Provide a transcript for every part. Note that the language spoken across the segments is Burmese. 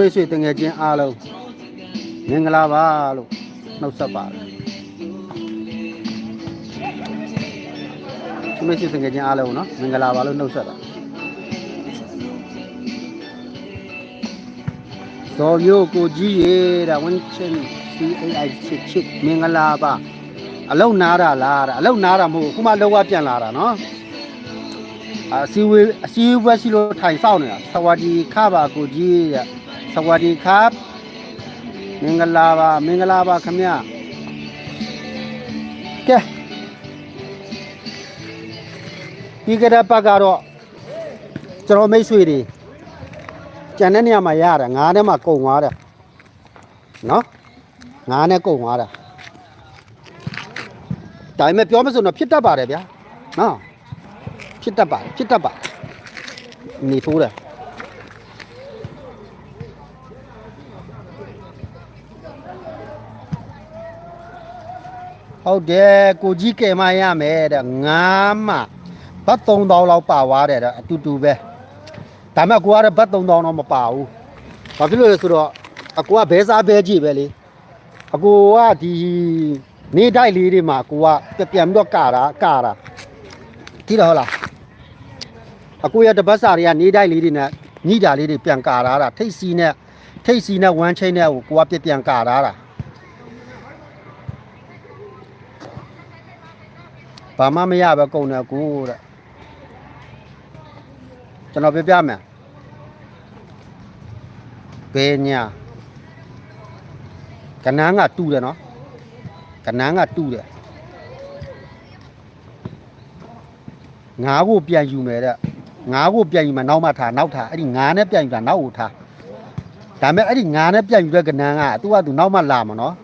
မိတ်ဆွေတငယ်ချင်းအားလုံးမင်္ဂလာပါလို့နှုတ်ဆက်ပါတယ်ချမိတ်ဆွေတငယ်ချင်းအားလုံးနော်မင်္ဂလာပါလို့နှုတ်ဆက်တာဇော်မျိုးကိုကြီးရေတာဝန်ချင်း CAI ချစ်ချစ်မင်္ဂလာပါအလုံနာတာလားတာအလုံနာတာမဟုတ်ခုမှလောကပြန်လာတာနော်အစီဝေးအစီဝေးရှိလို့ထိုင်ဆောင်နေတာသဝတီခါပါကိုကြီးရဲ့ စวัสดีครับမင်္ဂလာပါမင်္ဂလာပါခင်ဗျကဲဒီကရပတ်ကတော့ကျွန်တော်မိတ်ဆွေတွေကျန်တဲ့နေရာမှာရတာငါးထဲမှာကုန်သွားတယ်နော်ငါးနဲ့ကုန်သွားတာဒါပေမဲ့ပြောမစလို့တော့ဖြစ်တတ်ပါတယ်ဗျာနော် ဖြစ်တတ်ပါတယ်ဖြစ်တတ်ပါနေထိုးတယ် ဟုတ်တယ်ကိုကြီးကဲမရမယ်တဲ့ငါမှဘတ်3000လောက်ပါသွားတယ်တဲ့အတူတူပဲဒါမှကိုကတော့ဘတ်3000တော့မပါဘူးဘာဖြစ်လို့လဲဆိုတော့အကိုကဘဲစားဘဲကြည့်ပဲလေအကိုကဒီနေတိုက်လေးတွေမှာကိုကပြန်ပြီးတော့ကာတာကာတာတိတော့ဟုတ်လားအကိုရတပတ်စာတွေကနေတိုက်လေးတွေနဲ့ညိတာလေးတွေပြန်ကာထားတာထိတ်စီနဲ့ထိတ်စီနဲ့ဝမ်းချင်းနဲ့ကိုကိုကပြပြန်ကာထားတာ ဘာမှမရပဲကုန်တယ်ကိုတဲ့ကျွန်တော်ပြပြမယ်ဘယ်ညာကနန်းကတူတယ်နော်ကနန်းကတူတယ်ငါးကိုပြန်ယူမယ်တဲ့ငါးကိုပြန်ယူမှနောက်မှထားနောက်ထားအဲ့ဒီငါးနဲ့ပြန်ယူတာနောက်ကိုထားဒါပေမဲ့အဲ့ဒီငါးနဲ့ပြန်ယူတဲ့ကဏ္ဍကသူကသူနောက်မှလာမှာနော်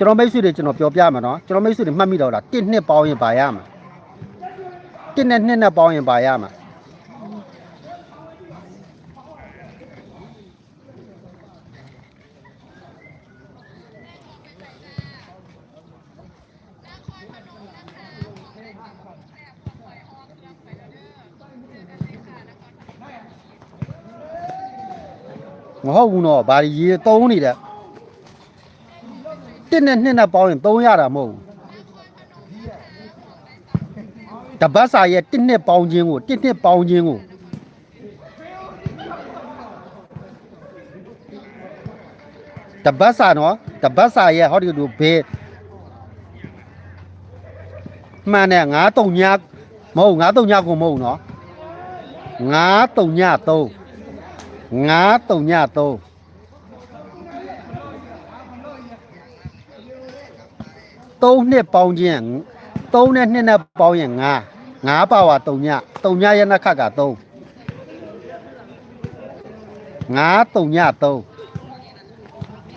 ကျွန်တော်မိတ်ဆွေတွေကျွန်တော်ပြောပြမှာနော်ကျွန်တော်မိတ်ဆွေတွေမှတ်မိတော့လားတစ်နှစ်ပေါင်းရင်ပါရမှာတစ်နဲ့နှစ်နဲ့ပေါင်းရင်ပါရမှာမဟုတ်ဘူးနော်ဘာဒီရေသုံးနေတဲ့ တစ်နဲ့နှစ်နဲ့ပေါင်းရင်သုံးရတာမဟုတ်ဘူးတပတ်စာရဲ့တစ်နှစ်ပေါင်းခြင်းကိုတစ်နှစ်ပေါင်းခြင်းကိုတပတ်စာနော်တပတ်စာရဲ့ဟောဒီလိုဘေးမှန်တယ်9 3ညမဟုတ်9 3ညကိုမဟုတ်ဘူးနော်9 3ည3ငါးတုံညသုံး သုံးနှစ်ပေါင်းခြင်းသုံးနဲ့နှစ်နဲ့ပေါင်းရင်ငါးငါးပါဝါတုံညတုံညရနခတ်ကသုံးငါးတုံညသုံး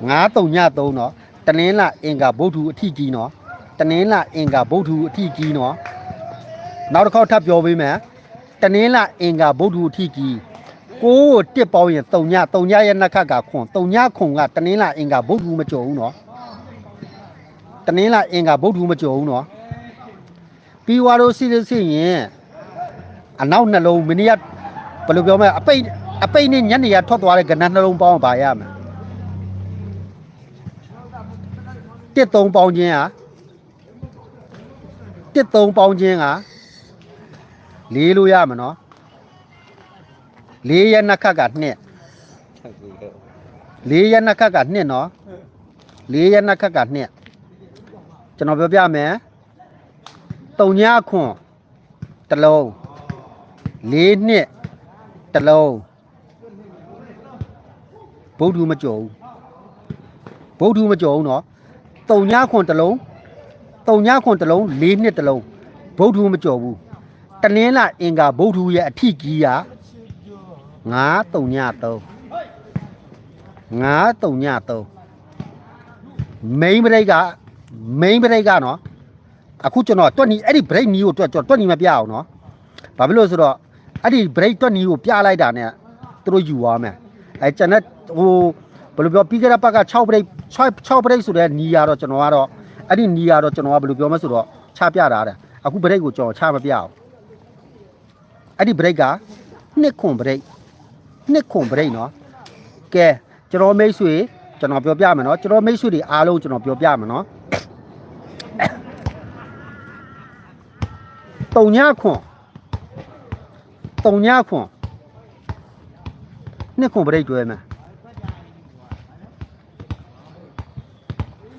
ငါးတုံညသုံးနော်တနင်းလာအင်္ဂါဗုဒ္ဓအထီကြီးနော်တနင်းလာအင်္ဂါဗုဒ္ဓအထီကြီးနော်နောက်တစ်ခေါက်ထပ်ပြောပေးမယ်တနင်းလာအင်္ဂါဗုဒ္ဓအထီကြီးကိုကိုတစ်ပေါင်းရင်တုံညတုံညရဲ့နှက်ခတ်ကခွန်တုံညခွန်ကတနင်းလာအင်္ဂါဗုဒ္ဓမကြော်ဘူးနော် တနင်းလာအင်္ဂါဗုဒ္ဓမကြော်ဘူးနော်ပြီးွားလို့စီစီရင်အနောက်နှလုံးမိနစ်ဘယ်လိုပြောမလဲအပိတ်အပိတ်နဲ့ညနေရထွက်သွားတဲ့ကဏ္ဍနှလုံးပေါင်းပါရမယ်တစ်သုံးပေါင်းခြင်းဟာတစ်သုံးပေါင်းခြင်းကလေးလို့ရမှာနော်လေးရက်နှစ်ခတ်ကနှစ်လေးရက်နှစ်ခတ်ကနှစ်နော်လေးရက်နှစ်ခတ်ကနှစ် ကျွန်တော်ပြောပြမယ်တုံညခွန်တစ်လုံးလေးနှစ်တစ်လုံးဗုဒ္ဓမကြော်ဘူးဗုဒ္ဓမကြော်ဘူးနော်တုံညခွန်တစ်လုံးတုံညခွန်တစ်လုံးလေးနှစ်တစ်လုံးဗုဒ္ဓမကြော်ဘူးတနင်းလာအင်္ဂါဗုဒ္ဓရဲ့အထိကြီးကငါတုံည3ငါတုံည3မိန်ဘရိတ်က မိန်ဘရိတ်ကနော်အခုကျွန်တော်တွက်နီအဲ့ဒီဘရိတ်နီးကိုတွက်ကျွန်တော်တွက်နီးမပြအောင်နော်ဘာဖြစ်လို့ဆိုတော့အဲ့ဒီဘရိတ်တွက်နီးကိုပြလိုက်တာ ਨੇ သူတို့ယူသွားမယ်အဲကျွန်တော်ဟိုဘယ်လိုပြောပြီးကြတဲ့ဘက်က6ဘရိတ်6 6ဘရိတ်ဆိုတဲ့နီးရတော့ကျွန်တော်ကတော့အဲ့ဒီနီးရတော့ကျွန်တော်ကဘယ်လိုပြောမလဲဆိုတော့ချပြတာတဲ့အခုဘရိတ်ကိုကျွန်တော်ချမပြအောင်အဲ့ဒီဘရိတ်ကနှစ်ခွန်ဘရိတ်နှစ်ခွန်ပြိတ်နော်ကဲကျွန်တော်မိတ်ဆွေကျွန်တော်ပြောပြမယ်နော်ကျွန်တော်မိတ်ဆွေတွေအားလုံးကျွန်တော်ပြောပြမယ်နော် တုံညခွန်တုံညခွန်နှစ်ခွန်ပြိတ်ကျွဲမယ်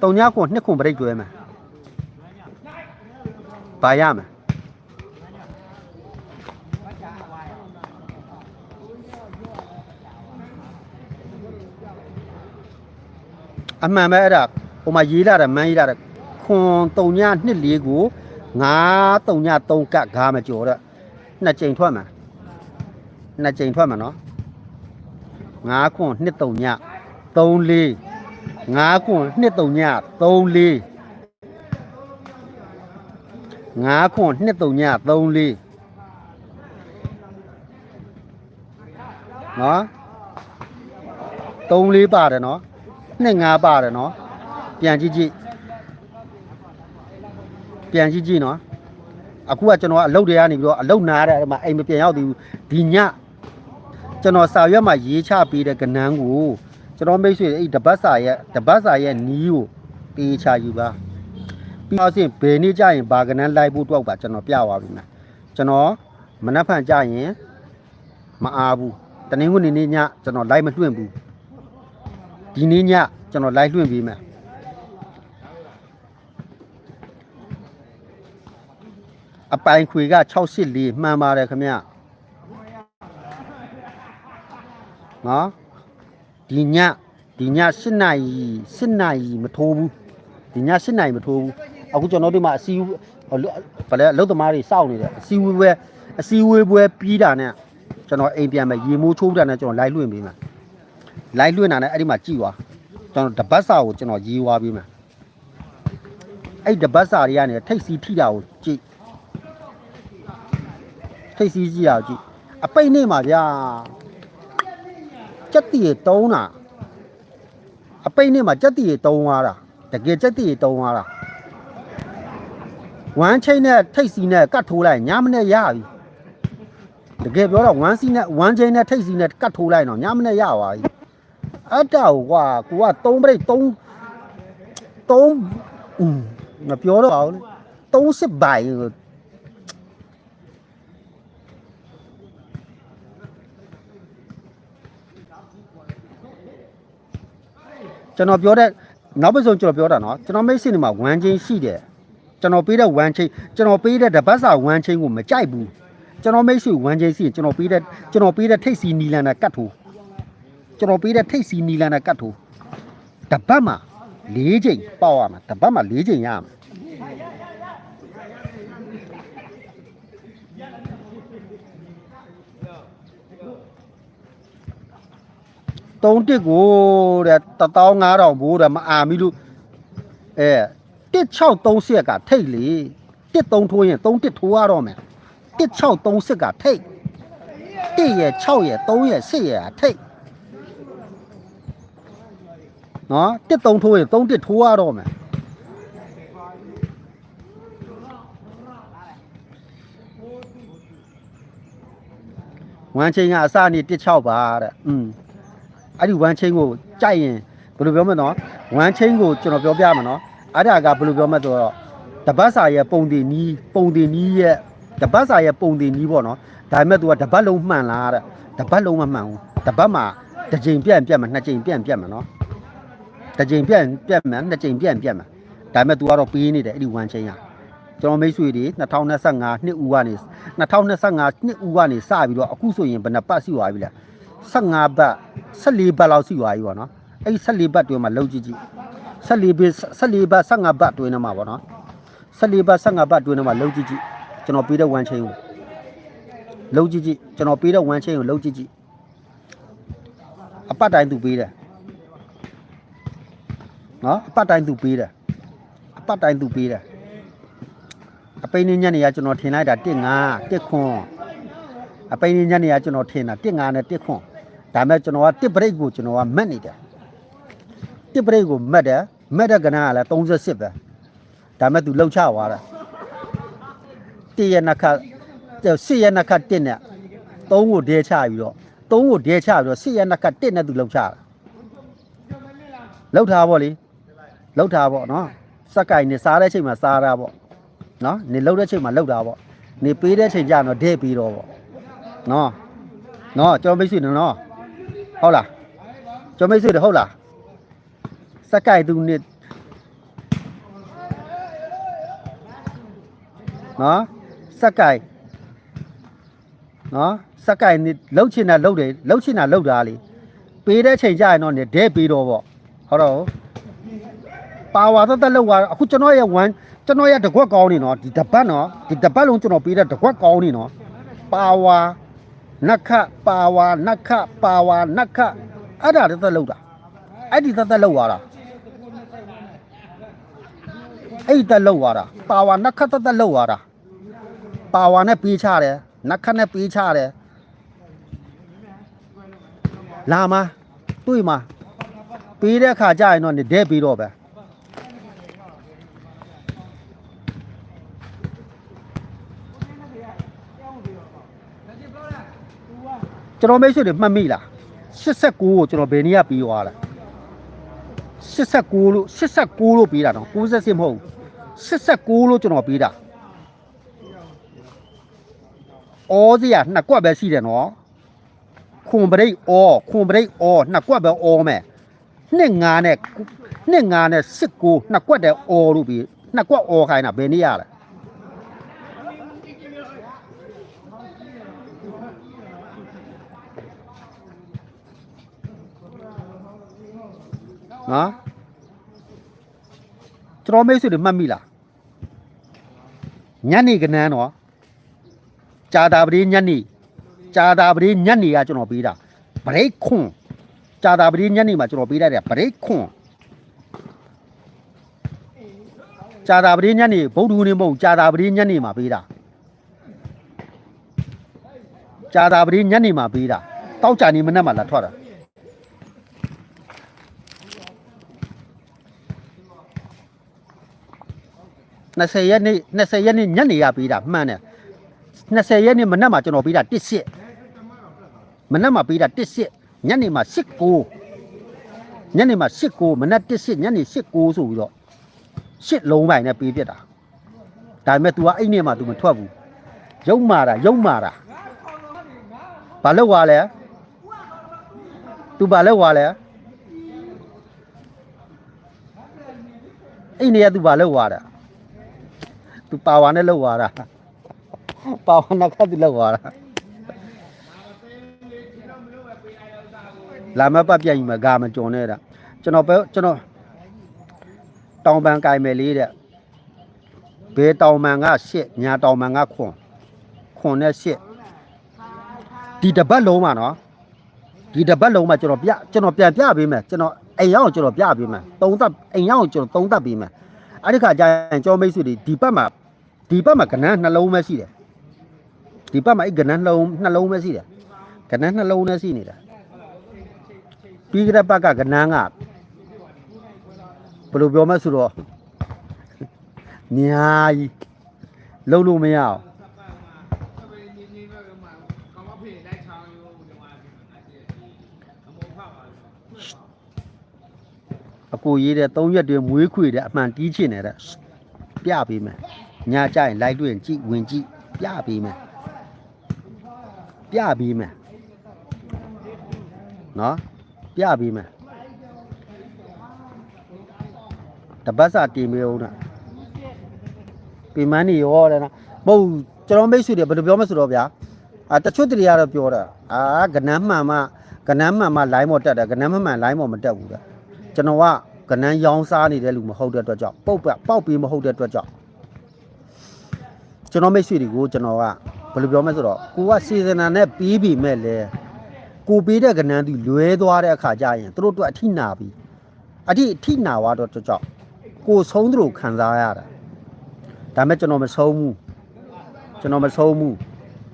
တုံညခွန်နှစ်ခွန်ပြိတ်ကျွဲမယ်ဘာရမယ်အမှန်ပဲအဲ့ဒါဟိုမှာရေးလာတယ်မန်းရေးလာတယ်ခွန်တုံညနှစ်လေးကို ငါတုံညသုံးကတ်ဂါမကြော်တဲ့နှစ်ကြိမ်ထွက်မှာနှစ်ကြိမ်ထွက်မှာနော်ငါခွန်နှစ်တုံည3လေးငါခွန်နှစ်တုံည3လေးငါခွန်နှစ်တုံည3လေးနော်3လေးပါတယ်နော်နှစ်ငါပါတယ်နော်ပြန်ကြည့်ကြည့် ပြန်ကြည့်ကြည့်နော်အခုကကျွန်တော်ကအလုတ်တွေကနေပြီးတော့အလုတ်နားတဲ့အဲ့မှာအိမ်မပြန်ရောက်သေးဘူးဒီညကျွန်တော်စာရွက်မှာရေးချပေးတဲ့ကနန်းကိုကျွန်တော်မိတ်ဆွေအဲ့တပတ်စာရဲ့တပတ်စာရဲ့နီးကိုတေးချယူပါပြီးတော့စဉ်ဘယ်နေ့ကျရင်ဘာကနန်းလိုက်ဖို့တော့ပါကျွန်တော်ပြသွားပြီမယ်ကျွန်တော်မနှက်ဖန်ကျရင်မအားဘူးတနင်္ဂနွေနေ့ညကျွန်တော်လိုက်မလွှင့်ဘူးဒီနေ့ညကျွန်တော်လိုက်လွှင့်ပေးမယ် အပိုင်ခွေက684မှန်ပါတယ်ခင်ဗျနော်ဒီညဒီည7နာရီ7နာရီမထိုးဘူးဒီည7နာရီမထိုးဘူးအခုကျွန်တော်တို့မှာအစီဟိုဗလဲအလုတ်သမားတွေစောင့်နေတယ်အစီဝေးပွဲအစီဝေးပွဲပြီးတာနဲ့ကျွန်တော်အိမ်ပြန်မယ်ရေမိုးချိုးတာနဲ့ကျွန်တော်လိုက်လွှင့်ပေးမယ်လိုက်လွှင့်တာနဲ့အဲ့ဒီမှာကြည်သွားကျွန်တော်တပတ်စာကိုကျွန်တော်ရေးသွားပေးမယ်အဲ့တပတ်စာတွေကနေထိတ်စီထိတာကိုကြည့် ထိတ်စီကြည့်တာကိုကြည့်အပိတ်နေမှာဗျာကြက်တီတုံးတာအပိတ်နေမှာကြက်တီတုံးသွားတာတကယ်ကြက်တီတုံးသွားတာဝမ်းချိတ်နဲ့ထိတ်စီနဲ့ကတ်ထိုးလိုက်ညမနဲ့ရပြီတကယ်ပြောတော့ဝမ်းစီနဲ့ဝမ်းချိတ်နဲ့ထိတ်စီနဲ့ကတ်ထိုးလိုက်တော့ညမနဲ့ရသွားပြီအဲ့တောက်ကွာကိုက3ပြိတ်3 3อืมမပြောတော့အောင်လေ30ဘိုင် ကျွန်တော်ပြောတဲ့နောက်ပတ်စုံကျွန်တော်ပြောတာနော်ကျွန်တော်မိတ်ဆွေတွေမှာ1ချင်းရှိတယ်ကျွန်တော်ပေးတဲ့1ချင်းကျွန်တော်ပေးတဲ့တပတ်စာ1ချင်းကိုမကြိုက်ဘူးကျွန်တော်မိတ်ဆွေ1ချင်းရှိရင်ကျွန်တော်ပေးတဲ့ကျွန်တော်ပေးတဲ့ထိတ်စီနီလန်နဲ့ကတ်ထိုးကျွန်တော်ပေးတဲ့ထိတ်စီနီလန်နဲ့ကတ်ထိုးတပတ်မှာ၄ချိန်ပေါက်ရမှာတပတ်မှာ၄ချိန်ရမှာ တုံးတစ်ကိုတဲ့15000ဘိုးတဲ့မအာမီလို့အဲ1630ကထိတ်လေ13ထိုးရင်3တစ်ထိုးရတော့မယ်1630ကထိတ်1ရဲ့6ရဲ့3ရဲ့8ရဲ့ထိတ်နော်13ထိုးရင်3တစ်ထိုးရတော့မယ်ဝမ်ချင်းကအစနေ16ပါတဲ့อืม အဲ့ဒီဝမ်ချင်းကိုကြိုက်ရင်ဘယ်လိုပြောမလဲနော်ဝမ်ချင်းကိုကျွန်တော်ပြောပြမှာနော်အဲ့ဒါကဘယ်လိုပြောမလဲဆိုတော့တပတ်စာရဲ့ပုံတင်နီးပုံတင်နီးရဲ့တပတ်စာရဲ့ပုံတင်နီးပေါ့နော်ဒါပေမဲ့ तू ကတပတ်လုံးမှန်လားတဲ့တပတ်လုံးမမှန်ဘူးတပတ်မှာတစ်ချိန်ပြန့်ပြန့်မှာနှစ်ချိန်ပြန့်ပြန့်မှာနော်တစ်ချိန်ပြန့်ပြန့်မှာနှစ်ချိန်ပြန့်ပြန့်မှာဒါပေမဲ့ तू ကတော့ပေးနေတယ်အဲ့ဒီဝမ်ချင်းကကျွန်တော်မိတ်ဆွေတွေ2025နှစ်ဦးကနေ2025နှစ်ဦးကနေစပြီးတော့အခုဆိုရင်ဘယ်နှပတ်ရှိသွားပြီလဲ 15ဘတ်14ဘတ်လောက်ရှိသွားပြီပေါ့နော်အဲ့ဒီ14ဘတ်တွင်မှာလောက်ကြည့်ကြည့်14ဘတ်14ဘတ်15ဘတ်တွင်နေမှာပေါ့နော်14ဘတ်15ဘတ်တွင်နေမှာလောက်ကြည့်ကြည့်ကျွန်တော်ပေးတဲ့1ချင်းကိုလောက်ကြည့်ကြည့်ကျွန်တော်ပေးတဲ့1ချင်းကိုလောက်ကြည့်ကြည့်အပတ်တိုင်းသူပေးတယ်နော်အပတ်တိုင်းသူပေးတယ်အပတ်တိုင်းသူပေးတယ်အပိန်းနေညနေကကျွန်တော်ထင်လိုက်တာ1 5 1ခွန်အပိန်းနေညနေကကျွန်တော်ထင်တာ1 5နဲ့1ခွန် ဒါမဲ့ကျွန်တော်က1 break ကိုကျွန်တော်ကမက်နေတယ်1 break ကိုမက်တယ်မက်တဲ့ကဏ္ဍကလည်း38ပဲဒါမဲ့ तू လှုပ်ချသွားတာတရနခစစ်ရနခ1နဲ့3ကိုဒဲချပြီးတော့3ကိုဒဲချပြီးတော့စစ်ရနခ1နဲ့ तू လှုပ်ချတာလောက်ထားပေါ့လေလောက်ထားပေါ့နော်စက်ကင်နေစားတဲ့ချိန်မှာစားတာပေါ့နော်နေလောက်တဲ့ချိန်မှာလောက်တာပေါ့နေပေးတဲ့ချိန်ကျတော့ဒဲ့ပြီးတော့ပေါ့နော်နော်ကျွန်တော်မိတ်ဆွေနော် ဟုတ်လားကျွန်တော်မိတ်ဆွေတယ်ဟုတ်လားစက်ကင်သူနေနော်စက်ကင်နော်စက်ကင်နေလှုပ်ချင်တာလှုပ်တယ်လှုပ်ချင်တာလှုပ်တာလေပေးတဲ့ချိန်ကျရင်တော့နေဒဲ့ပြီးတော့ပေါ့ဟုတ်တော့ပါဝါသက်သက်လောက်သွားအခုကျွန်တော်ရဲ့1ကျွန်တော်ရဲ့တကွက်ကောင်းနေနော်ဒီတပတ်နော်ဒီတပတ်လုံးကျွန်တော်ပေးတဲ့တကွက်ကောင်းနေနော်ပါဝါ နက္ခပါဝါနက္ခပါဝါနက္ခအဲ့ဒါသက်သက်လောက်တာအဲ့ဒီသက်သက်လောက်သွားတာအဲ့ဒီသက်လောက်သွားတာပါဝါနက္ခသက်သက်လောက်သွားတာပါဝါနဲ့ပေးချတယ်နက္ခနဲ့ပေးချတယ်လာမတွေ့မှာပေးတဲ့အခါကျရင်တော့နေဒဲပြီးတော့ပဲ ကျွန်တော်မိတ်ဆွေတွေမှတ်မိလား89ကိုကျွန်တော်ဘယ်နည်းကပြီးသွားလဲ89လို့89လို့ပြီးတာနော်98မဟုတ်ဘူး89လို့ကျွန်တော်ပြီးတာအော်စီကနှစ်ကွက်ပဲရှိတယ်နော်ခွန်ပရိတ်အော်ခွန်ပရိတ်အော်နှစ်ကွက်ပဲအော်မယ်နှစ်ငါနဲ့နှစ်ငါနဲ့19နှစ်ကွက်တည်းအော်လို့ပြီးနှစ်ကွက်အော်ခိုင်းတာဘယ်နည်းရလဲ နော်ကျွန်တော်မိတ်ဆွေတွေမှတ်မိလားညနေကနန်းတော့ကြာတာပတိညနေကြာတာပတိညနေကကျွန်တော်ပေးတာဗရိတ်ခွန်ကြာတာပတိညနေမှာကျွန်တော်ပေးလိုက်တယ်ဗရိတ်ခွန်ကြာတာပတိညနေဗုဒ္ဓဟူးနေမဟုတ်ကြာတာပတိညနေမှာပေးတာကြာတာပတိညနေမှာပေးတာတောက်ကြနေမနဲ့မှာလာထွက်တာ 20ရက်နေ့20ရက်နေ့ညနေရပေးတာမှန်တယ်20ရက်နေ့မနက်မှာကျွန်တော်ပေးတာ1စစ်မနက်မှာပေးတာ1စစ်ညနေမှာ19ညနေမှာ19မနက်1စစ်ညနေ19ဆိုပြီးတော့ရှစ်လုံးပိုင်းနဲ့ပေးပြစ်တာဒါပေမဲ့ तू ကအဲ့နေ့မှာ तू မထွက်ဘူးရုံမာတာရုံမာတာဘာလို့ွာလဲ तू ဘာလို့ွာလဲအဲ့နေ့က तू ဘာလို့ွာတာ သူပါဝါနဲ့လောက်သွားတာပါဝါနဲ့ခတ်သူလောက်သွားတာလာမပတ်ပြတ်ကြီးမှာဂါမကြုံနေတာကျွန်တော်ပဲကျွန်တော်တောင်ပန်ကင်မယ်လေးတဲ့ဘေးတောင်ပန်ကရှစ်ညာတောင်ပန်ကခွန်ခွန်နဲ့ရှစ်ဒီတပတ်လုံးမှာနော်ဒီတပတ်လုံးမှာကျွန်တော်ပြကျွန်တော်ပြန်ပြပေးမယ်ကျွန်တော်အိမ်ရောက်ကျွန်တော်ပြပေးမယ်သုံးသက်အိမ်ရောက်ကျွန်တော်သုံးသက်ပေးမယ် အဲ့ဒီခါကျရင်ကျော်မိတ်ဆွေတွေဒီဘက်မှာဒီဘက်မှာကနန်းနှလုံးပဲရှိတယ်ဒီဘက်မှာအဲ့ကနန်းနှလုံးနှလုံးပဲရှိတယ်ကနန်းနှလုံးနဲ့ရှိနေတာပြီးကြတဲ့ဘက်ကကနန်းကဘယ်လိုပြောမလဲဆိုတော့ညာကြီးလုံးလို့မရအောင် အကိုရေးတဲ့၃ရက်တွင်မွေးခွေတဲ့အမှန်တီးချင်နေတဲ့ပြပေးမယ်ညာကြရင်လိုက်တွေ့ရင်ကြည့်ဝင်ကြည့်ပြပေးမယ်ပြပေးမယ်နော်ပြပေးမယ်တပတ်စာတင်မေအောင်နော်ပြမန်းနေရောတဲ့နော်မဟုတ်ဘူးကျွန်တော်မိတ်ဆွေတွေဘယ်လိုပြောမလဲဆိုတော့ဗျာအာတချို့တတွေကတော့ပြောတာအာကနန်းမှန်မှကနန်းမှန်မှလိုင်းမော်တက်တယ်ကနန်းမှန်မှန်လိုင်းမော်မတက်ဘူးတဲ့ ကျွန်တော်ကကနန်းရောင်းစားနေတဲ့လူမဟုတ်တဲ့အတွက်ကြောင့်ပုတ်ပပေါက်ပြီးမဟုတ်တဲ့အတွက်ကြောင့်ကျွန်တော်မိတ်ဆွေတွေကိုကျွန်တော်ကဘယ်လိုပြောမလဲဆိုတော့ကိုကစေစနာနဲ့ပြီးပြီမဲ့လေကိုပေးတဲ့ကနန်းသူလွဲသွားတဲ့အခါကျရင်သူတို့တို့အထိနာပြီအထိအထိနာသွားတော့ကြောင့်ကိုဆုံးသူတို့ခံစားရတာဒါမဲ့ကျွန်တော်မဆုံးဘူးကျွန်တော်မဆုံးဘူး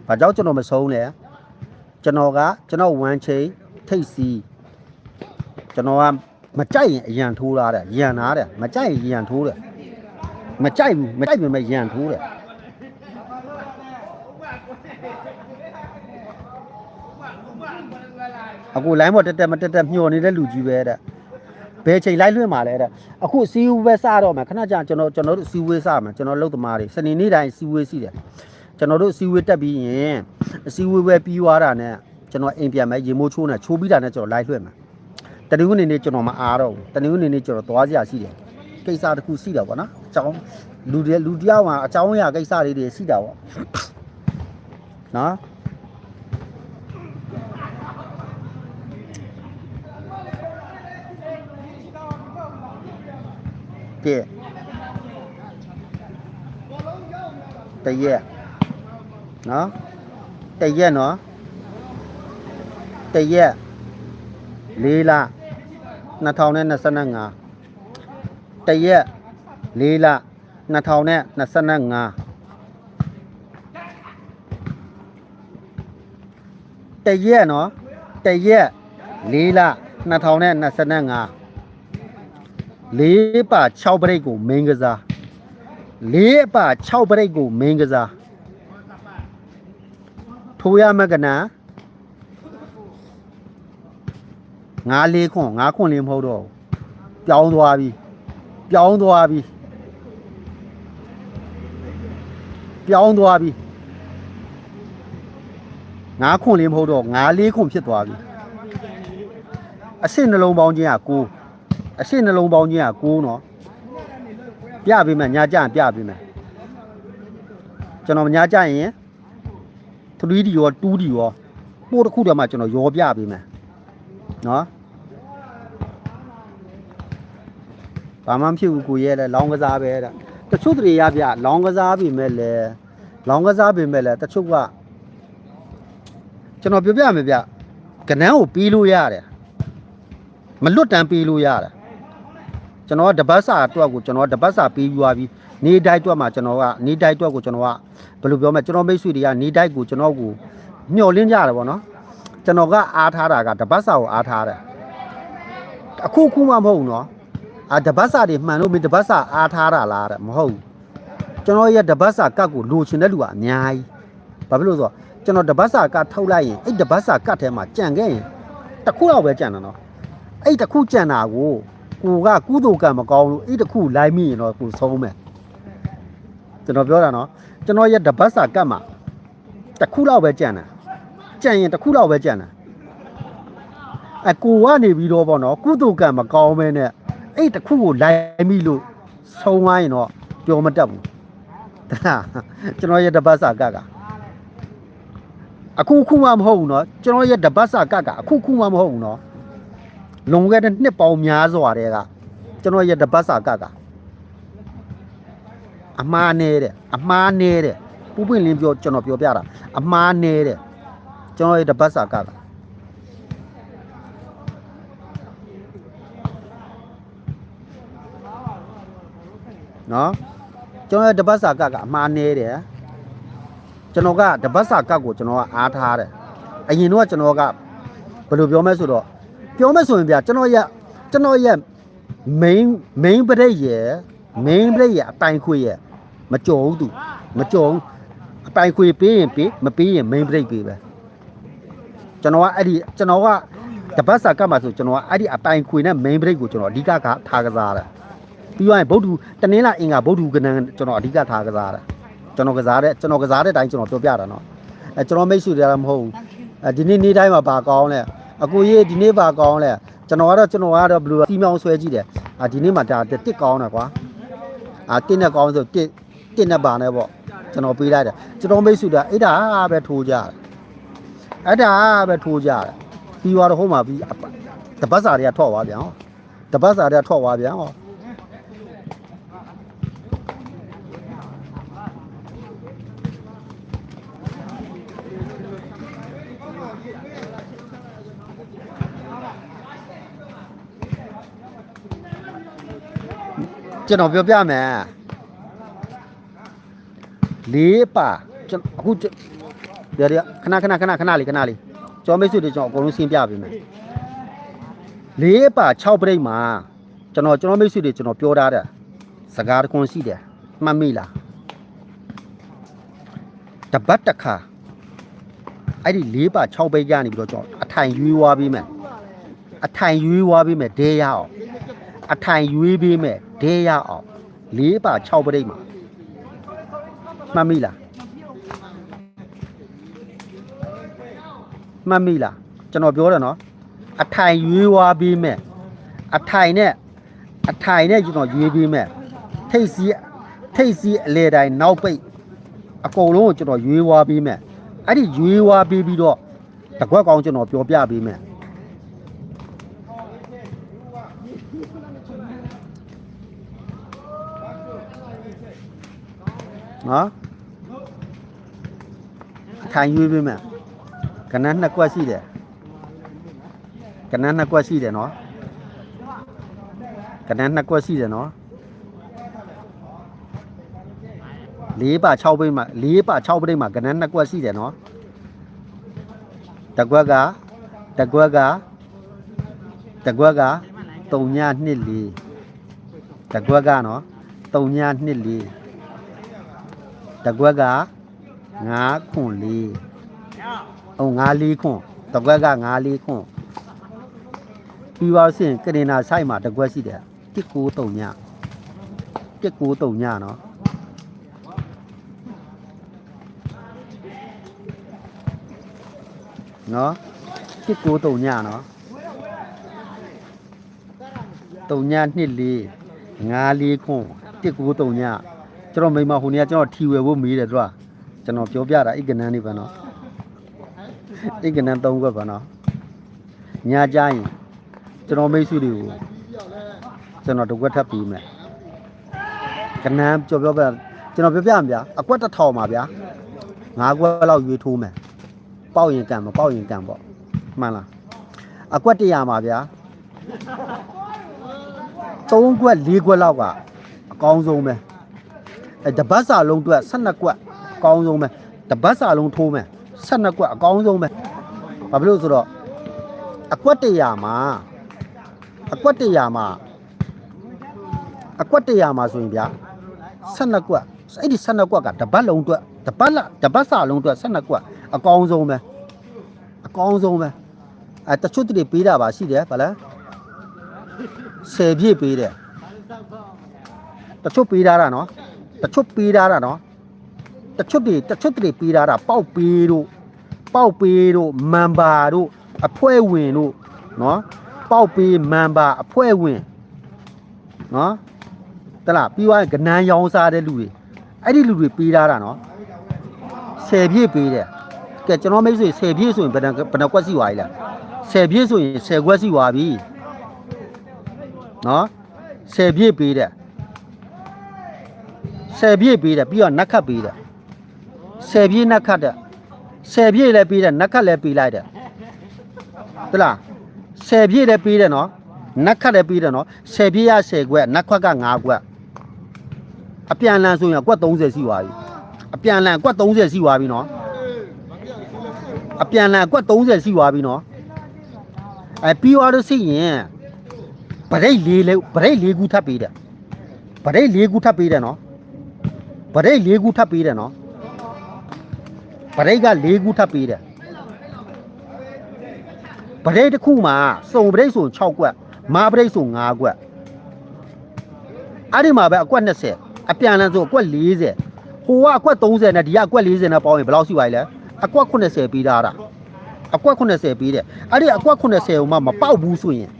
ဘာကြောင့်ကျွန်တော်မဆုံးလဲကျွန်တော်ကကျွန်တော်ဝမ်းချိန်ထိတ်စီကျွန်တော်က မကြိုက်ရင်အရန်ထိုးထားတယ်ရန်ထားတယ်မကြိုက်ရင်ရန်ထိုးတယ်မကြိုက်ဘူးမကြိုက်ပေမဲ့ရန်ထိုးတယ်အခုလိုင်းပေါ်တက်တက်မတက်တက်မျောနေတဲ့လူကြီးပဲတဲ့ဘယ်ချိန်လိုက်လွှင့်မှာလဲတဲ့အခုစီဝဲစတော့မှာခဏကြာကျွန်တော်ကျွန်တော်တို့စီဝဲစမှာကျွန်တော်လုပ်သမားတွေစနေနေ့တိုင်းစီဝဲစီတယ်ကျွန်တော်တို့စီဝဲတက်ပြီးရင်စီဝဲပဲပြီးသွားတာနဲ့ကျွန်တော်အိမ်ပြန်မယ်ရေမိုးချိုးနဲ့ချိုးပြီးတာနဲ့ကျွန်တော်လိုက်လွှင့်မှာ တနင်္ဂနွေနေ့ကျွန်တော်မအားတော့ဘူးတနင်္ဂနွေနေ့ကျွန်တော်သွားကြရရှိတယ်ကိစ္စတစ်ခုရှိတာပေါ့နော်အကြောင်းလူတွေလူတယောက်မှာအကြောင်းအရာကိစ္စလေးတွေရှိတာပေါ့နော်ပြည့်တရက်နော်တရက်နော်တရက်လေးလ 2025တရက်လေးလ2025တရက်နော်တရက်လေးလ2025လေးပါ6ပရိတ်ကိုမင်းကစားလေးပါ6ပရိတ်ကိုမင်းကစားထိုးရမကနာ ငါလေးခွန်ငါခွန်လေးမဟုတ်တော့ဘူးပြောင်းသွားပြီပြောင်းသွားပြီပြောင်းသွားပြီငါခွန်လေးမဟုတ်တော့ငါလေးခွန်ဖြစ်သွားပြီအစ်စ်နှလုံးပေါင်းခြင်းကကိုးအရှိနှလုံးပေါင်းချင်းကကိုးနော်ပြပေးမယ်ညာကြရင်ပြပေးမယ်ကျွန်တော်ညာကြရင် 3D ရော 2D ရောပို့တစ်ခုတည်းမှကျွန်တော်ရောပြပေးမယ်နော် ဘာမှမဖြစ်ဘူးကိုရဲလဲလောင်းကစားပဲတဲ့တချို့တွေရပြလောင်းကစားပြီမဲ့လဲလောင်းကစားပြီမဲ့လဲတချို့ကကျွန်တော်ပြောပြမယ်ဗျကနန်းကိုပြီးလို့ရတယ်မလွတ်တမ်းပြီးလို့ရတယ်ကျွန်တော်ကတပတ်စာအတွက်ကိုကျွန်တော်ကတပတ်စာပေးပြီးသွားပြီနေတိုက်အတွက်မှာကျွန်တော်ကနေတိုက်အတွက်ကိုကျွန်တော်ကဘယ်လိုပြောမလဲကျွန်တော်မိတ်ဆွေတွေကနေတိုက်ကိုကျွန်တော်ကိုမျှော်လင့်ကြတယ်ဗောနော်ကျွန်တော်ကအားထားတာကတပတ်စာကိုအားထားတယ်အခုခုမှမဟုတ်ဘူးနော် အာတပတ်စာတွေမှန်လို့မင်းတပတ်စာအားထားတာလားတဲ့မဟုတ်ဘူးကျွန်တော်ရဲ့တပတ်စာကတ်ကိုလိုချင်တဲ့လူကအများကြီးဘာဖြစ်လို့ဆိုတော့ကျွန်တော်တပတ်စာကတ်ထုတ်လိုက်ရင်အဲ့တပတ်စာကတ်ထဲမှာကြံခဲ့ရင်တစ်ခုတော့ပဲကြံတယ်နော်အဲ့တစ်ခုကြံတာကိုကိုကကုသိုလ်ကံမကောင်းလို့အဲ့တခုလိုက်မိရင်တော့ကိုဆုံးမယ်ကျွန်တော်ပြောတာနော်ကျွန်တော်ရဲ့တပတ်စာကတ်မှာတစ်ခုလောက်ပဲကြံတယ်ကြံရင်တစ်ခုလောက်ပဲကြံတယ်အကိုကနေပြီးတော့ပေါ့နော်ကုသိုလ်ကံမကောင်းမဲနဲ့ အဲ့တခုကိုလိုက်မိလို့ဆုံးသွားရင်တော့ပြောမတတ်ဘူးဒါကျွန်တော်ရဲ့တပတ်စာကတ်ကအခုခုမှမဟုတ်ဘူးနော်ကျွန်တော်ရဲ့တပတ်စာကတ်ကအခုခုမှမဟုတ်ဘူးနော်လွန်ခဲ့တဲ့နှစ်ပေါင်းများစွာတည်းကကျွန်တော်ရဲ့တပတ်စာကကအမှားနေတယ်အမှားနေတယ်ပူပွင့်လင်းပြောကျွန်တော်ပြောပြတာအမှားနေတယ်ကျွန်တော်ရဲ့တပတ်စာကက နော်ကျွန်တော်ရဲ့တပတ်စာကကအမှားနေတယ်ကျွန်တော်ကတပတ်စာကကိုကျွန်တော်ကအားထားတယ်အရင်တော့ကျွန်တော်ကဘယ်လိုပြောမလဲဆိုတော့ပြောမယ်ဆိုရင်ဗျာကျွန်တော်ရဲ့ကျွန်တော်ရဲ့ main main ပရိတ်ရဲ့ main ပရိတ်ရဲ့အတိုင်ခွေရဲ့မကြော်ဘူးသူမကြော်ဘူးအတိုင်ခွေပေးရင်ပေးမပေးရင် main ပရိတ်ပေးပဲကျွန်တော်ကအဲ့ဒီကျွန်တော်ကတပတ်စာကတ်မှာဆိုကျွန်တော်ကအဲ့ဒီအတိုင်ခွေနဲ့ main ပရိတ်ကိုကျွန်တော်အဓိကကထားကစားတယ် ပြီးသွားရင်ဗုဒ္ဓတနင်္လာအင်္ဂါဗုဒ္ဓကနန်ကျွန်တော်အဓိကထားကစားတယ်ကျွန်တော်ကစားတဲ့ကျွန်တော်ကစားတဲ့အတိုင်းကျွန်တော်ပြောပြတာနော်အဲကျွန်တော်မိတ်ဆွေတွေကလည်းမဟုတ်ဘူးအဲဒီနေ့နေ့တိုင်းမှာပါကောင်းလဲအကိုကြီးဒီနေ့ပါကောင်းလဲကျွန်တော်ကတော့ကျွန်တော်ကတော့ဘယ်လိုစီမောင်းဆွဲကြည့်တယ်အာဒီနေ့မှဒါတစ်ကောင်းတယ်ကွာအာတစ်နဲ့ကောင်းဆိုတစ်တစ်နဲ့ပါနဲ့ပေါ့ကျွန်တော်ပေးလိုက်တယ်ကျွန်တော်မိတ်ဆွေတာအဲ့ဒါပဲထိုးကြတယ်အဲ့ဒါပဲထိုးကြတယ်ပြီးသွားတော့ဟိုမှာပြီးတပတ်စာတွေကထွက်သွားပြန်ဟောတပတ်စာတွေကထွက်သွားပြန်ဟော ကျွန်တော်ပြောပြမယ်လေးပါကျွန်အခုကျွန်ဒါရခဏခဏခဏခဏလေးခဏလေးကျော်မိတ်ဆွေတွေကျွန်တော်အကုန်လုံးရှင်းပြပေးမယ်လေးပါ6ပြိတ်မှာကျွန်တော်ကျွန်တော်မိတ်ဆွေတွေကျွန်တော်ပြောထားတဲ့စကားတစ်ခွန်းရှိတယ်မှတ်မိလားတပတ်တစ်ခါအဲ့ဒီလေးပါ6ပိတ်ကနေပြီးတော့ကျွန်တော်အထိုင်ရွေးွားပေးမယ်အထိုင်ရွေးွားပေးမယ်ဒဲရအောင် အထိုင်ရွေးပေးမဲ့ဒဲရအောင်လေးပါ6ပရိတ်မှာမှတ်မိလားမှတ်မိလားကျွန်တော်ပြောတယ်နော်အထိုင်ရွေးဝါပေးမဲ့အထိုင်နဲ့အထိုင်နဲ့ကျွန်တော်ရွေးပေးမဲ့ထိတ်စီးထိတ်စီးအလေတိုင်းနောက်ပိတ်အကုန်လုံးကိုကျွန်တော်ရွေးဝါပေးမဲ့အဲ့ဒီရွေးဝါပေးပြီးတော့တကွက်ကောင်ကျွန်တော်ပြောပြပေးမဲ့ နော်အထိုင်ရွေးပေးမယ်ကနန်းနှစ်ကွက်ရှိတယ်ကနန်းနှစ်ကွက်ရှိတယ်နော်ကနန်းနှစ်ကွက်ရှိတယ်နော်လေးပါ6ပိတ်မှာလေးပါ6ပိတ်မှာကနန်းနှစ်ကွက်ရှိတယ်နော်တစ်ကွက်ကတစ်ကွက်ကတစ်ကွက်က 3ည2 4တစ်ကွက်ကနော်3ည2 4တကွက်က9ခွန်လေးဟို9လေးခွန်တကွက်က9လေးခွန်ပြီးပါစင်ကရင်နာဆိုင်မှာတကွက်ရှိတယ်193ည193ညနော်နော်193ညနော် 3ည2လေး9လေးခွန်193ညကျွန်တော်မိမဟိုနေ့ကကျွန်တော်ထီဝယ်ဖို့မေးတယ်သူကကျွန်တော်ပြောပြတာအိတ်ကနန်းနေပါနော်အိတ်ကနန်း၃ခွက်ပါနော်ညကြရင်ကျွန်တော်မိတ်ဆွေတွေကိုကျွန်တော်တစ်ခွက်ထပ်ပြီးမယ်ကနန်းပြောပြောပြကျွန်တော်ပြောပြမှာဗျာအကွက်တစ်ထောင်ပါဗျာငါးခွက်လောက်ရွေးထိုးမယ်ပေါက်ရင်ကံမပေါက်ရင်ကံပေါ့မှန်လားအကွက်တရာပါဗျာ ၃ခွက်၄ခွက်လောက်ကအကောင်းဆုံးပဲအဲတပတ်စာလုံးအတွက်12ကွက်အကောင်းဆုံးပဲတပတ်စာလုံးထိုးမယ်12ကွက်အကောင်းဆုံးပဲဘာဖြစ်လို့ဆိုတော့အကွက်တရာမှာအကွက်တရာမှာအကွက်တရာမှာဆိုရင်ဗျာ12ကွက်အဲ့ဒီ12ကွက်ကတပတ်လုံးအတွက်တပတ်ละတပတ်စာလုံးအတွက်12ကွက်အကောင်းဆုံးပဲအကောင်းဆုံးပဲအဲတချို့တွေပေးတာပါရှိတယ်ဗလား 10ပြည့်ပေးတယ်တချို့ပေးထားတာနော်တချွတ်ပေးထားတာနော်တချွတ်တွေတချွတ်တွေပေးထားတာပေါက်ပေးတို့ပေါက်ပေးတို့မန်ပါတို့အဖွဲဝင်တို့နော်ပေါက်ပေးမန်ပါအဖွဲဝင်နော်တလားပြီးသွားရင်ကနန်းရောင်းစားတဲ့လူတွေအဲ့ဒီလူတွေပေးထားတာနော်ဆယ်ပြည့်ပေးတယ်ကဲကျွန်တော်မိတ်ဆွေဆယ်ပြည့်ဆိုရင်ဘယ်နှဘယ်နှကွက်စီသွားပြီလားဆယ်ပြည့်ဆိုရင်ဆယ်ကွက်စီသွားပြီ နော်ဆယ်ပြည့်ပေးတယ်ဆယ်ပြည့်ပေးတယ်ပြီးတော့နက်ခတ်ပေးတယ်ဆယ်ပြည့်နက်ခတ်တယ်ဆယ်ပြည့်လည်းပေးတယ်နက်ခတ်လည်းပေးလိုက်တယ်တလားဆယ်ပြည့်လည်းပေးတယ်နော်နက်ခတ်လည်းပေးတယ်နော်ဆယ်ပြည့်ရဆယ်ခွက်နက်ခွက်က9ခွက်အပြန်လန်ဆိုရင်ကွက်30စီသွားပြီအပြန်လန်ကွက်30စီသွားပြီနော်အပြန်လန်ကွက်30စီသွားပြီနော်အဲပြီးသွားလို့ရှိရင် ဗရိတ်လေးလေဗရိတ်လေးခုထပ်ပေးတယ်ဗရိတ်လေးခုထပ်ပေးတယ်နော်ဗရိတ်၄ခုထပ်ပေးတယ်နော်ဗရိတ်က၄ခုထပ်ပေးတယ်ဗရိတ်တစ်ခုမှာစုံဗရိတ်ဆို6ကွက်မာဗရိတ်ဆို5ကွက်အဲ့ဒီမှာပဲအကွက်20အပြန်လန်းဆိုအကွက်40ဟိုကအကွက်30နဲ့ဒီကအကွက်40နဲ့ပေါင်းရင်ဘယ်လောက်ရှိပါလဲအကွက်80ပေးထားတာအကွက်80ပေးတယ်အဲ့ဒီအကွက်80ကိုမှမပေါက်ဘူးဆိုရင်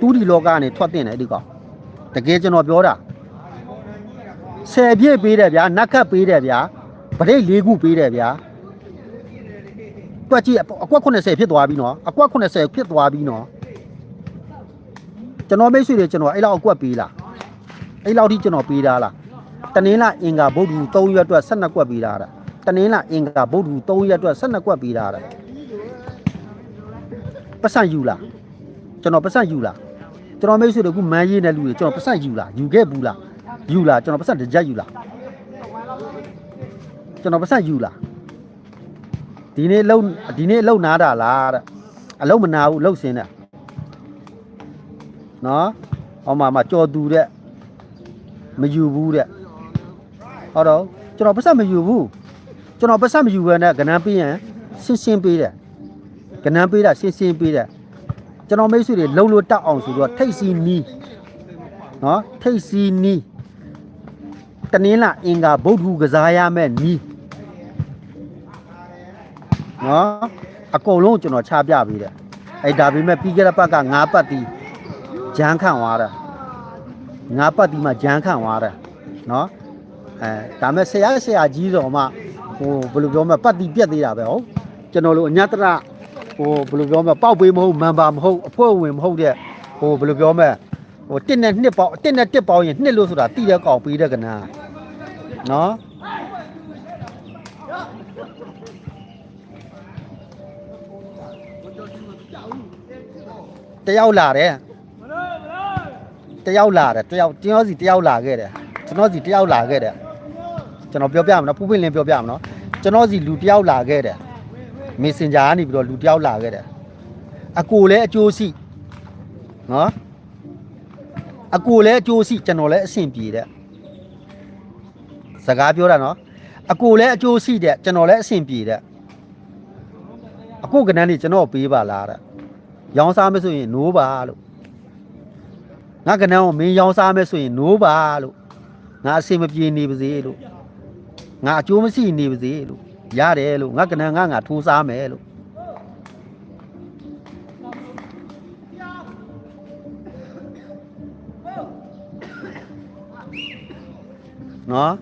တူးဒီလောကကနေထွက်တင်တယ်ဒီကောင်တကယ်ကျွန်တော်ပြောတာဆယ်ပြည့်ပေးတယ်ဗျာနက်ခတ်ပေးတယ်ဗျာဗရိတ်၄ခုပေးတယ်ဗျာတွက်ကြည့်အကွက်80ဖြစ်သွားပြီနော်အကွက်80ဖြစ်သွားပြီနော်ကျွန်တော်မိတ်ဆွေတွေကျွန်တော်အဲ့လောက်အကွက်ပေးလားအဲ့လောက်ထိကျွန်တော်ပေးထားလားတနင်္လာအင်္ဂါဗုဒ္ဓ3ရက်အတွက်12ကွက်ပေးထားတာတနင်္လာအင်္ဂါဗုဒ္ဓ3ရက်အတွက်12ကွက်ပေးထားတာ ပတ်စံယူလားကျွန်တော်ပတ်စံယူလားကျွန်တော်မိတ်ဆွေတို့ကမန်းရေးတဲ့လူတွေကျွန်တော်ပတ်စံယူလားယူခဲ့ဘူးလားယူလားကျွန်တော်ပတ်စံတစ်ကြက်ယူလားကျွန်တော်ပတ်စံယူလားဒီနေ့လုံဒီနေ့လုံနာတာလားတဲ့အလုံမနာဘူးလုံစင်းတဲ့နော်ဟောမှာမှာကြော်သူတဲ့မယူဘူးတဲ့ဟောတော့ကျွန်တော်ပတ်စံမယူဘူးကျွန်တော်ပတ်စံမယူဘဲနဲ့ကနန်းပေးရင်ရှင်းရှင်းပေးတယ် ကနန်းပေးတာရှင်းရှင်းပေးတယ်ကျွန်တော်မိတ်ဆွေတွေလုံလို့တောက်အောင်ဆိုတော့ထိတ်စီနီးနော်ထိတ်စီနီးတနင်္လာအင်္ဂါဗုဒ္ဓဟူကစားရမဲ့နီးနော်အကုန်လုံးကျွန်တော်ချပြပေးတယ်အဲ့ဒါပေမဲ့ပြီးခဲ့တဲ့ပတ်က9ပတ်တီဂျမ်းခန့်သွားတာ9ပတ်တီမှဂျမ်းခန့်သွားတာနော်အဲဒါမဲ့ဆရာဆရာကြီးတော်မှဟိုဘယ်လိုပြောမလဲပတ်တီပြက်သေးတာပဲဟုတ်ကျွန်တော်တို့အညတရ ဟိုဘယ်လိုပြောမလဲပေါက်ပေးမဟုတ်မန်ပါမဟုတ်အဖွဲ့ဝင်မဟုတ်တဲ့ဟိုဘယ်လိုပြောမလဲဟိုတစ်နဲ့နှစ်ပေါက်တစ်နဲ့တစ်ပေါက်ရင်နှစ်လို့ဆိုတာတိတဲ့ကောင်ပေးတဲ့ကနာနော်တယောက်လာတယ်တယောက်လာတယ်တယောက်ကျွန်တော်စီတယောက်လာခဲ့တယ်ကျွန်တော်စီတယောက်လာခဲ့တယ်ကျွန်တော်ပြောပြမယ်နော်ပူပင်းလင်းပြောပြမယ်နော်ကျွန်တော်စီလူတယောက်လာခဲ့တယ် Messenger ကနေပြီးတော့လူတယောက်လာခဲ့တယ်အကိုလည်းအကျိုးရှိနော်အကိုလည်းအကျိုးရှိကျွန်တော်လည်းအဆင်ပြေတဲ့စကားပြောတာနော်အကိုလည်းအကျိုးရှိတဲ့ကျွန်တော်လည်းအဆင်ပြေတဲ့အကိုကနန်းနေကျွန်တော်ပေးပါလားတဲ့ရောင်းစားမယ်ဆိုရင်နိုးပါလို့ငါကနန်းကိုမင်းရောင်းစားမယ်ဆိုရင်နိုးပါလို့ငါအစင်မပြေနေပါစေလို့ငါအကျိုးမရှိနေပါစေလို့ ရတယ်လို့ငါကနန်းငါငါထိုးစားမယ်လို့နော်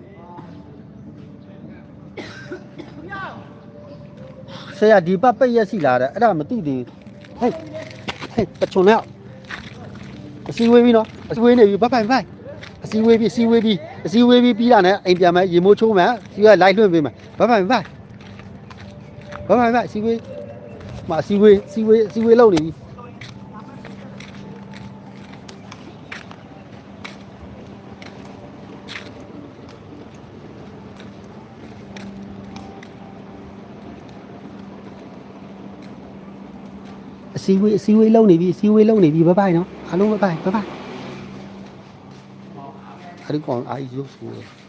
ဆရာဒီပတ်ပိတ်ရက်စီလာတဲ့အဲ့ဒါမသိသေးဘူးဟေးဟေးပချုံနဲ့အစီဝေးပြီနော်အစီဝေးနေပြီဘပိုင်ဘိုင်အစီဝေးပြီအစီဝေးပြီအစီဝေးပြီပြီးတာနဲ့အိမ်ပြန်မယ်ရေမိုးချိုးမယ်စီကလိုက်လွှင့်ပေးမယ်ဘပိုင်ဘိုင်ဘပိုင် ဘိုင်အစီဝေးမအစီဝေးအစီဝေးအစီဝေးလောက်နေပြီအစီဝေးအစီဝေးလောက်နေပြီအစီဝေးလောက်နေပြီဘပိုင်နော်အား